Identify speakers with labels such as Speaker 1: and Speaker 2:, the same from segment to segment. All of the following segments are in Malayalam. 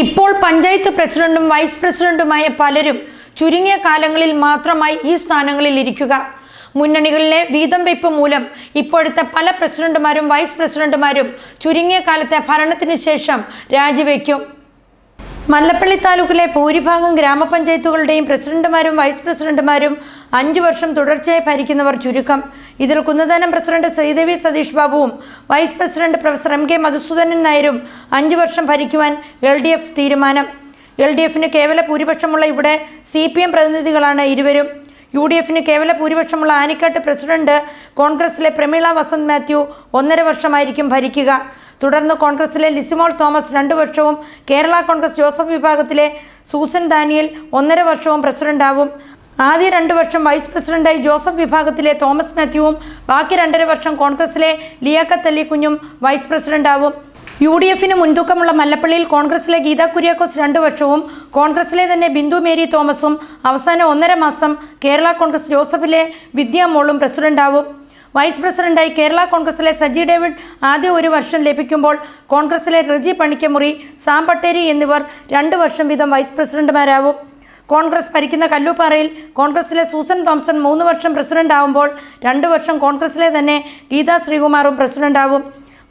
Speaker 1: ഇപ്പോൾ പഞ്ചായത്ത് പ്രസിഡന്റും വൈസ് പ്രസിഡന്റുമായ പലരും ചുരുങ്ങിയ കാലങ്ങളിൽ മാത്രമായി ഈ സ്ഥാനങ്ങളിൽ ഇരിക്കുക. മുന്നണികളിലെ വീതം വെപ്പ് മൂലം ഇപ്പോഴത്തെ പല പ്രസിഡന്റുമാരും വൈസ് പ്രസിഡന്റുമാരും ചുരുങ്ങിയ കാലത്തെ ഭരണത്തിനു ശേഷം രാജിവെക്കും. മല്ലപ്പള്ളി താലൂക്കിലെ ഭൂരിഭാഗം ഗ്രാമപഞ്ചായത്തുകളുടെയും പ്രസിഡന്റുമാരും വൈസ് പ്രസിഡന്റുമാരും അഞ്ചു വർഷം തുടർച്ചയായി ഭരിക്കുന്നവർ ചുരുക്കം. ഇതിൽ കുന്നദാനം president Sridevi Satheesh ബാബുവും vice president professor M K Madhusoodanan നായരും അഞ്ചു വർഷം ഭരിക്കുവാൻ എൽ ഡി എഫ് തീരുമാനം. എൽ ഡി എഫിന് കേവല ഭൂരിപക്ഷമുള്ള ഇവിടെ സി പി എം പ്രതിനിധികളാണ് ഇരുവരും. യു ഡി എഫിന് കേവല ഭൂരിപക്ഷമുള്ള ആനിക്കാട്ട് പ്രസിഡന്റ് കോൺഗ്രസിലെ പ്രമീള വസന്ത് മാത്യു ഒന്നര വർഷമായിരിക്കും ഭരിക്കുക. തുടർന്ന് കോൺഗ്രസിലെ ലിസിമോൾ തോമസ് രണ്ട് വർഷവും കേരള കോൺഗ്രസ് ജോസഫ് വിഭാഗത്തിലെ സൂസൻ ദാനിയൽ ഒന്നര വർഷവും പ്രസിഡന്റാവും. ആദ്യ രണ്ട് വർഷം വൈസ് പ്രസിഡന്റായി ജോസഫ് വിഭാഗത്തിലെ തോമസ് മാത്യുവും ബാക്കി രണ്ടര വർഷം കോൺഗ്രസിലെ ലിയാക്കത്ത് അലി കുഞ്ഞും വൈസ് പ്രസിഡന്റാവും. യു ഡി എഫിന് മുൻതൂക്കമുള്ള മല്ലപ്പള്ളിയിൽ കോൺഗ്രസിലെ ഗീത കുര്യാക്കോസ് രണ്ടു വർഷവും കോൺഗ്രസിലെ തന്നെ ബിന്ദു മേരി തോമസും അവസാന ഒന്നര മാസം കേരള കോൺഗ്രസ് ജോസഫിലെ വിദ്യാമോളും പ്രസിഡന്റാവും. വൈസ് പ്രസിഡന്റായി കേരള കോൺഗ്രസിലെ സജി ഡേവിഡ് ആദ്യ ഒരു വർഷം ലഭിക്കുമ്പോൾ കോൺഗ്രസിലെ റജി പണിക്കമുറി സാം പട്ടേരി എന്നിവർ രണ്ട് വർഷം വീതം വൈസ് പ്രസിഡന്റുമാരാവും. കോൺഗ്രസ് ഭരിക്കുന്ന കല്ലുപാറയിൽ കോൺഗ്രസിലെ സൂസൻ തോംസൺ മൂന്ന് വർഷം പ്രസിഡന്റ് ആവുമ്പോൾ രണ്ട് വർഷം കോൺഗ്രസിലെ തന്നെ ഗീതാ ശ്രീകുമാറും പ്രസിഡന്റാവും.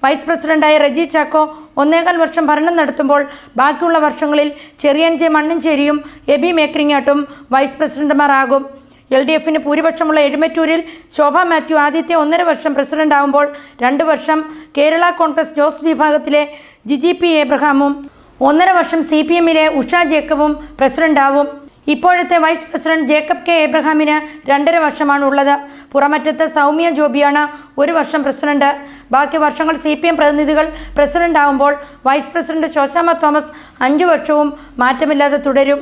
Speaker 1: വൈസ് പ്രസിഡന്റായ റജി ചാക്കോ ഒന്നേകാൽ വർഷം ഭരണം നടത്തുമ്പോൾ ബാക്കിയുള്ള വർഷങ്ങളിൽ ചെറിയൻ ജെ മണ്ണഞ്ചേരിയും എബി മേക്രിങ്ങാട്ടും വൈസ് പ്രസിഡന്റുമാരാകും. എൽ ഡി എഫിന് ഭൂരിപക്ഷമുള്ള എഴുമറ്റൂരിൽ ശോഭ മാത്യു ആദ്യത്തെ ഒന്നര വർഷം പ്രസിഡന്റ് ആവുമ്പോൾ രണ്ട് വർഷം കേരള കോൺഗ്രസ് ജോസ് വിഭാഗത്തിലെ ജിജി പി എബ്രഹാമും ഒന്നര വർഷം സി പി എമ്മിലെ ഉഷ ജേക്കബും പ്രസിഡന്റാവും. ഇപ്പോഴത്തെ വൈസ് പ്രസിഡന്റ് ജേക്കബ് കെ എബ്രഹാമിന് രണ്ടര വർഷമാണ് ഉള്ളത് പുറമറ്റത്ത് സൗമ്യ ജോബിയാണ് ഒരു വർഷം പ്രസിഡന്റ്. ബാക്കി വർഷങ്ങൾ സി പി എം പ്രതിനിധികൾ പ്രസിഡന്റ് ആവുമ്പോൾ വൈസ് പ്രസിഡന്റ് ശോശാമ തോമസ് അഞ്ചു വർഷവും മാറ്റമില്ലാതെ തുടരും.